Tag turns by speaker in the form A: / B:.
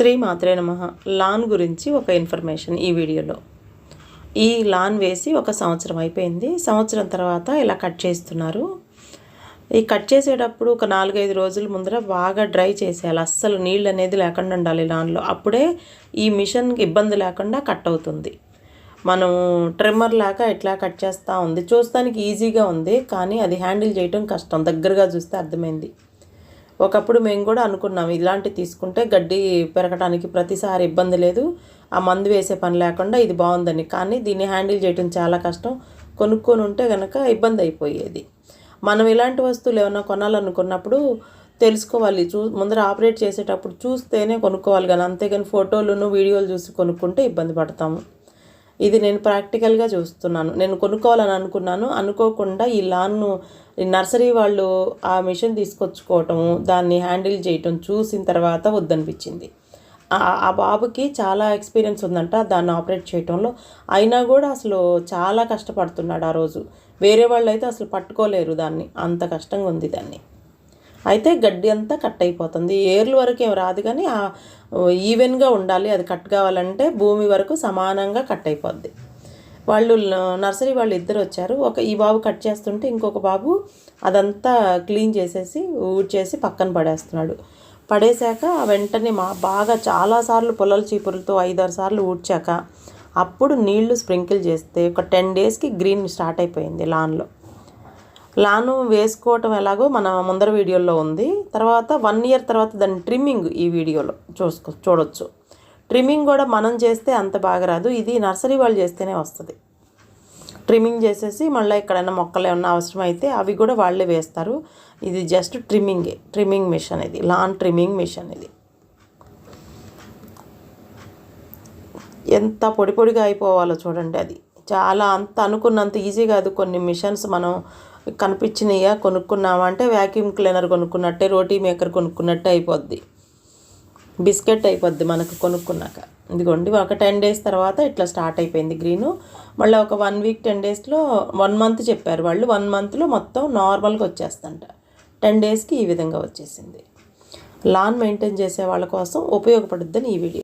A: శ్రీ మాత్రే నమ. లాన్ గురించి ఒక ఇన్ఫర్మేషన్ ఈ వీడియోలో. ఈ లాన్ వేసి ఒక సంవత్సరం అయిపోయింది. సంవత్సరం తర్వాత ఇలా కట్ చేస్తున్నారు. ఈ కట్ చేసేటప్పుడు ఒక నాలుగైదు రోజుల ముందర బాగా డ్రై చేసేయాలి. అస్సలు నీళ్ళు అనేది లేకుండా ఉండాలి లాన్లో. అప్పుడే ఈ మిషన్కి ఇబ్బంది లేకుండా కట్ అవుతుంది. మనం ట్రిమ్మర్ లాగా ఇట్లా కట్ చేస్తూ ఉంది. చూస్తానికి ఈజీగా ఉంది కానీ అది హ్యాండిల్ చేయటం కష్టం. దగ్గరగా చూస్తే అర్థమైంది. ఒకప్పుడు మేము కూడా అనుకున్నాం ఇలాంటి తీసుకుంటే గడ్డి పెరగడానికి ప్రతిసారి ఇబ్బంది లేదు ఆ మందు వేసే పని లేకుండా ఇది బాగుందని. కానీ దీన్ని హ్యాండిల్ చేయడం చాలా కష్టం కొనుక్కొని ఉంటే కనుక ఇబ్బంది అయిపోయేది. మనం ఇలాంటి వస్తువులు ఏమైనా కొనాలనుకున్నప్పుడు తెలుసుకోవాలి చూ ముందర ఆపరేట్ చేసేటప్పుడు చూస్తేనే కొనుక్కోవాలి కానీ అంతేగాని ఫోటోలను వీడియోలు చూసి కొనుక్కుంటే ఇబ్బంది పడతాము. ఇది నేను ప్రాక్టికల్గా చూస్తున్నాను. నేను కొనుక్కోవాలని అనుకున్నాను. అనుకోకుండా ఈ లాన్ను నర్సరీ వాళ్ళు ఆ మిషన్ తీసుకొచ్చుకోవటము దాన్ని హ్యాండిల్ చేయటం చూసిన తర్వాత వద్దనిపించింది. ఆ- ఆ బాబుకి చాలా ఎక్స్పీరియన్స్ ఉందంట దాన్ని ఆపరేట్ చేయటంలో. అయినా కూడా అసలు చాలా కష్టపడుతున్నాడు ఆ రోజు. వేరే వాళ్ళు అయితే అసలు పట్టుకోలేరు దాన్ని. అంత కష్టంగా ఉంది దాన్ని. అయితే గడ్డి అంతా కట్ అయిపోతుంది. ఏర్లు వరకు ఏం రాదు కానీ ఆ ఈవెన్గా ఉండాలి. అది కట్ కావాలంటే భూమి వరకు సమానంగా కట్ అయిపోద్ది. వాళ్ళు నర్సరీ వాళ్ళు ఇద్దరు వచ్చారు. ఒక ఈ బాబు కట్ చేస్తుంటే ఇంకొక బాబు అదంతా క్లీన్ చేసేసి ఊడ్చేసి పక్కన పడేస్తున్నాడు. పడేశాక వెంటనే మా బాగా చాలాసార్లు పొలాల చీపురులతో ఐదారు సార్లు ఊడ్చాక అప్పుడు నీళ్ళు స్ప్రింకిల్ చేస్తే ఒక టెన్ డేస్కి గ్రీన్ స్టార్ట్ అయిపోయింది లాన్లో. లాను వేసుకోవటం ఎలాగో మన ముందర వీడియోలో ఉంది. తర్వాత వన్ ఇయర్ తర్వాత దాని ట్రిమ్మింగ్ ఈ వీడియోలో చూసుకో చూడొచ్చు. ట్రిమ్మింగ్ కూడా మనం చేస్తే అంత బాగా రాదు. ఇది నర్సరీ వాళ్ళు చేస్తేనే వస్తుంది. ట్రిమ్మింగ్ చేసేసి మళ్ళీ ఎక్కడైనా మొక్కలు ఏమన్నా అవసరం అయితే అవి కూడా వాళ్ళే వేస్తారు. ఇది జస్ట్ ట్రిమ్మింగే ట్రిమ్మింగ్ మిషన్ ఇది. లాన్ ట్రిమ్మింగ్ మిషన్ ఇది. ఎంత పొడి పొడిగా అయిపోవాలో చూడండి అది. చాలా అంత అనుకున్నంత ఈజీ కాదు. కొన్ని మిషన్స్ మనం కనిపించినయ్యా కొనుక్కున్నామంటే వ్యాక్యూమ్ క్లీనర్ కొనుక్కున్నట్టే రోటీ మేకర్ కొనుక్కున్నట్టే అయిపోద్ది. బిస్కెట్ అయిపోద్ది మనకు కొనుక్కున్నాక. ఇదిగోండి ఒక టెన్ డేస్ తర్వాత ఇట్లా స్టార్ట్ అయిపోయింది గ్రీను మళ్ళీ ఒక వన్ వీక్ టెన్ డేస్లో వన్ మంత్ చెప్పారు వాళ్ళు. వన్ మంత్లో మొత్తం నార్మల్గా వచ్చేస్తంట టెన్ డేస్కి ఈ విధంగా వచ్చేసింది. లాన్ మెయింటైన్ చేసే వాళ్ళ కోసం ఉపయోగపడుద్దని ఈ వీడియో